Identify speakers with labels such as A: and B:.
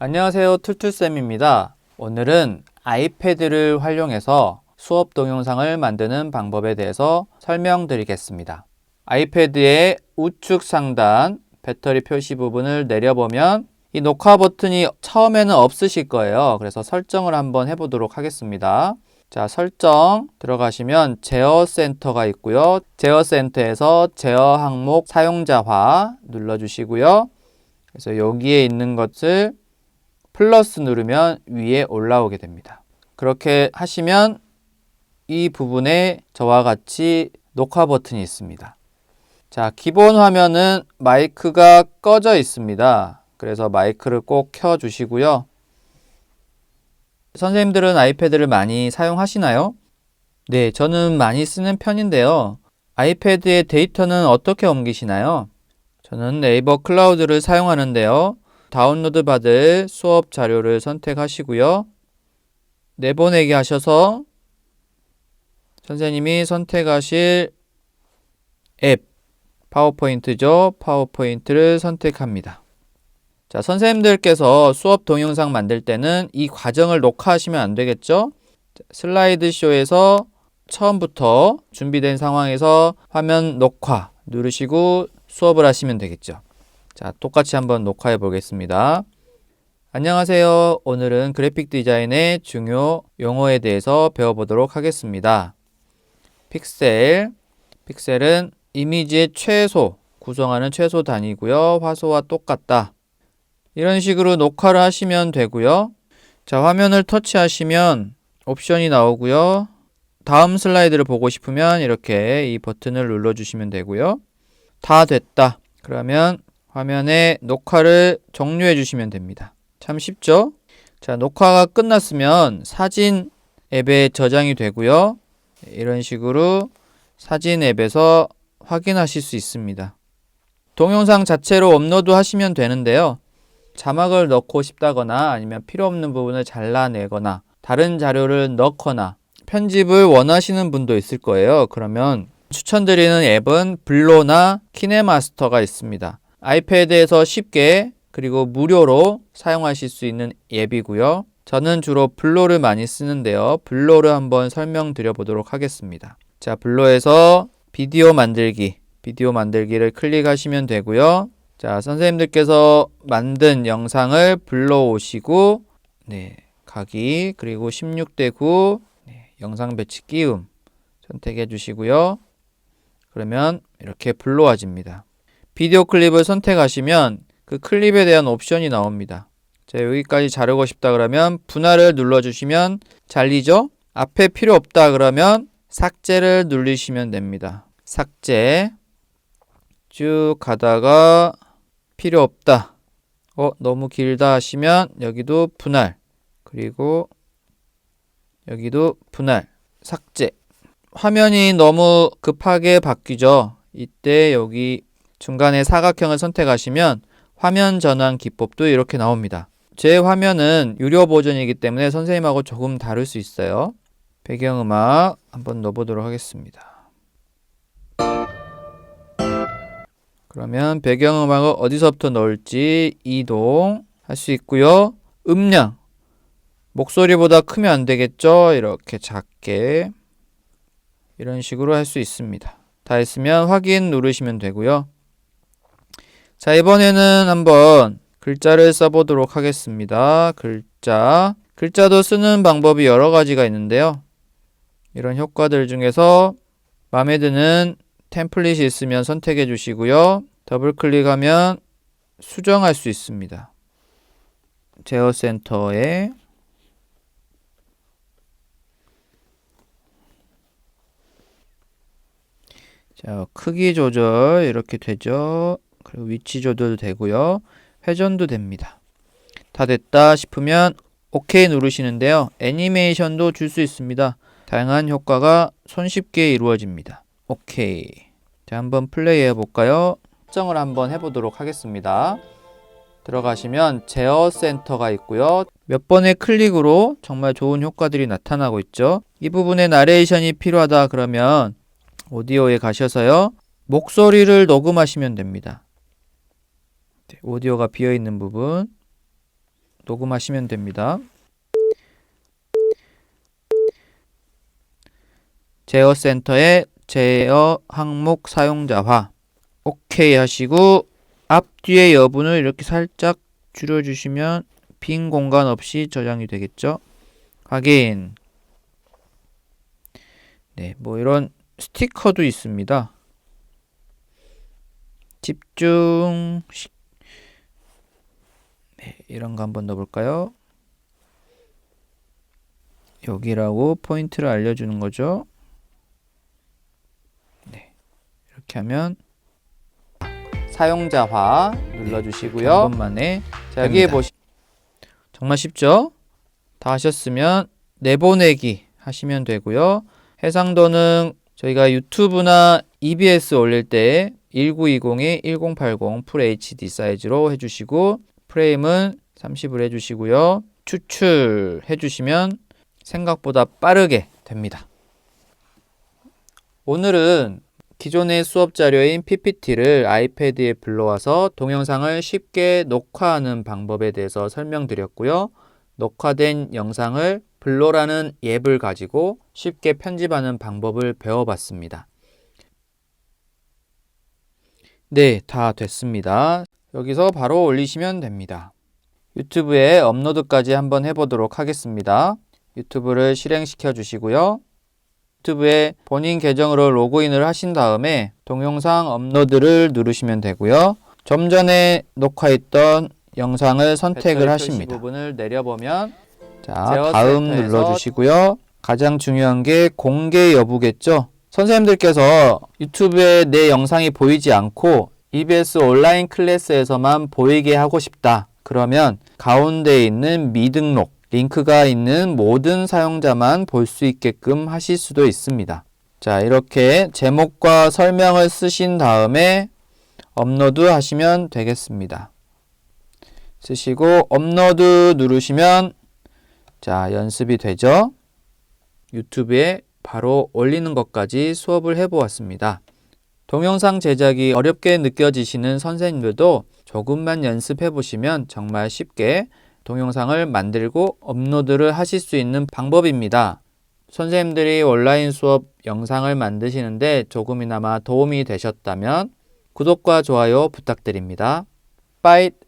A: 안녕하세요. 툴툴쌤입니다. 오늘은 아이패드를 활용해서 수업 동영상을 만드는 방법에 대해서 설명드리겠습니다. 아이패드의 우측 상단 배터리 표시 부분을 내려보면 이 녹화 버튼이 처음에는 없으실 거예요. 그래서 설정을 한번 해보도록 하겠습니다. 자, 설정 들어가시면 제어 센터가 있고요. 제어 센터에서 제어 항목 사용자화 눌러주시고요. 그래서 여기에 있는 것을 플러스 누르면 위에 올라오게 됩니다. 그렇게 하시면 이 부분에 저와 같이 녹화 버튼이 있습니다. 자, 기본 화면은 마이크가 꺼져 있습니다. 그래서 마이크를 꼭 켜 주시고요. 선생님들은 아이패드를 많이 사용하시나요? 네, 저는 많이 쓰는 편인데요. 아이패드의 데이터는 어떻게 옮기시나요? 저는 네이버 클라우드를 사용하는데요. 다운로드 받을 수업 자료를 선택하시고요. 내보내기 하셔서 선생님이 선택하실 앱, 파워포인트죠. 파워포인트를 선택합니다. 자, 선생님들께서 수업 동영상 만들 때는 이 과정을 녹화하시면 안 되겠죠? 슬라이드 쇼에서 처음부터 준비된 상황에서 화면 녹화 누르시고 수업을 하시면 되겠죠. 자, 똑같이 한번 녹화해 보겠습니다. 안녕하세요. 오늘은 그래픽 디자인의 중요 용어에 대해서 배워보도록 하겠습니다. 픽셀. 픽셀은 이미지의 최소, 구성하는 최소 단위고요. 화소와 똑같다. 이런 식으로 녹화를 하시면 되고요. 자, 화면을 터치하시면 옵션이 나오고요. 다음 슬라이드를 보고 싶으면 이렇게 이 버튼을 눌러주시면 되고요. 다 됐다. 그러면 화면에 녹화를 종료해 주시면 됩니다. 참 쉽죠? 자, 녹화가 끝났으면 사진 앱에 저장이 되고요. 이런 식으로 사진 앱에서 확인하실 수 있습니다. 동영상 자체로 업로드 하시면 되는데요. 자막을 넣고 싶다거나 아니면 필요 없는 부분을 잘라내거나 다른 자료를 넣거나 편집을 원하시는 분도 있을 거예요. 그러면 추천드리는 앱은 블로나 키네마스터가 있습니다. 아이패드에서 쉽게 그리고 무료로 사용하실 수 있는 앱이고요. 저는 주로 블로를 많이 쓰는데요. 블로를 한번 설명드려 보도록 하겠습니다. 자, 블로에서 비디오 만들기, 비디오 만들기를 클릭하시면 되고요. 자, 선생님들께서 만든 영상을 불러오시고, 네, 가기, 그리고 16대 9, 네, 영상 배치 끼움 선택해 주시고요. 그러면 이렇게 불러와집니다. 비디오 클립을 선택하시면 그 클립에 대한 옵션이 나옵니다. 자, 여기까지 자르고 싶다 그러면 분할을 눌러주시면 잘리죠? 앞에 필요 없다 그러면 삭제를 누르시면 됩니다. 삭제. 쭉 가다가 필요 없다. 어, 너무 길다 하시면 여기도 분할. 그리고 여기도 분할. 삭제. 화면이 너무 급하게 바뀌죠. 이때 여기 중간에 사각형을 선택하시면 화면 전환 기법도 이렇게 나옵니다. 제 화면은 유료 버전이기 때문에 선생님하고 조금 다를 수 있어요. 배경음악 한번 넣어보도록 하겠습니다. 그러면 배경음악을 어디서부터 넣을지 이동 할 수 있고요. 음량 목소리보다 크면 안 되겠죠? 이렇게 작게 이런 식으로 할 수 있습니다. 다 했으면 확인 누르시면 되고요. 자, 이번에는 한번 글자를 써보도록 하겠습니다. 글자. 글자도 쓰는 방법이 여러 가지가 있는데요. 이런 효과들 중에서 마음에 드는 템플릿이 있으면 선택해 주시고요. 더블 클릭하면 수정할 수 있습니다. 제어 센터에 자, 크기 조절 이렇게 되죠. 그리고 위치 조절도 되고요. 회전도 됩니다. 다 됐다 싶으면 OK 누르시는데요. 애니메이션도 줄 수 있습니다. 다양한 효과가 손쉽게 이루어집니다. OK. 자, 한번 플레이 해 볼까요? 설정을 한번 해보도록 하겠습니다. 들어가시면 제어 센터가 있고요. 몇 번의 클릭으로 정말 좋은 효과들이 나타나고 있죠. 이 부분에 나레이션이 필요하다 그러면 오디오에 가셔서요. 목소리를 녹음하시면 됩니다. 네, 오디오가 비어 있는 부분 녹음하시면 됩니다. 제어 센터의 제어 항목 사용자화 오케이 하시고 앞뒤의 여분을 이렇게 살짝 줄여주시면 빈 공간 없이 저장이 되겠죠. 확인. 네, 뭐 이런 스티커도 있습니다. 집중. 이런 거 한번 넣어볼까요? 여기라고 포인트를 알려주는 거죠. 네, 이렇게 하면 사용자화 눌러주시고요. 한 번만에 자, 여기에. 보시 정말 쉽죠? 다 하셨으면 내보내기 하시면 되고요. 해상도는 저희가 유튜브나 EBS 올릴 때 1920에 1080 풀 HD 사이즈로 해주시고 프레임은 30을 해주시고요. 추출해 주시면 생각보다 빠르게 됩니다. 오늘은 기존의 수업 자료인 PPT를 아이패드에 불러와서 동영상을 쉽게 녹화하는 방법에 대해서 설명드렸고요. 녹화된 영상을 블로라는 앱을 가지고 쉽게 편집하는 방법을 배워봤습니다. 네, 다 됐습니다. 여기서 바로 올리시면 됩니다. 유튜브에 업로드까지 한번 해보도록 하겠습니다. 유튜브를 실행시켜 주시고요. 유튜브에 본인 계정으로 로그인을 하신 다음에 동영상 업로드를 누르시면 되고요. 좀 전에 녹화했던 영상을 선택을 하십니다. 부분을 내려보면 자, 다음
B: 센터에서
A: 눌러 주시고요. 가장 중요한 게 공개 여부겠죠. 선생님들께서 유튜브에 내 영상이 보이지 않고 EBS 온라인 클래스에서만 보이게 하고 싶다. 그러면 가운데 있는 미등록 링크가 있는 모든 사용자만 볼 수 있게끔 하실 수도 있습니다. 자, 이렇게 제목과 설명을 쓰신 다음에 업로드 하시면 되겠습니다. 쓰시고 업로드 누르시면 자, 연습이 되죠? 유튜브에 바로 올리는 것까지 수업을 해 보았습니다. 동영상 제작이 어렵게 느껴지시는 선생님들도 조금만 연습해 보시면 정말 쉽게 동영상을 만들고 업로드를 하실 수 있는 방법입니다. 선생님들이 온라인 수업 영상을 만드시는데 조금이나마 도움이 되셨다면 구독과 좋아요 부탁드립니다. Bye.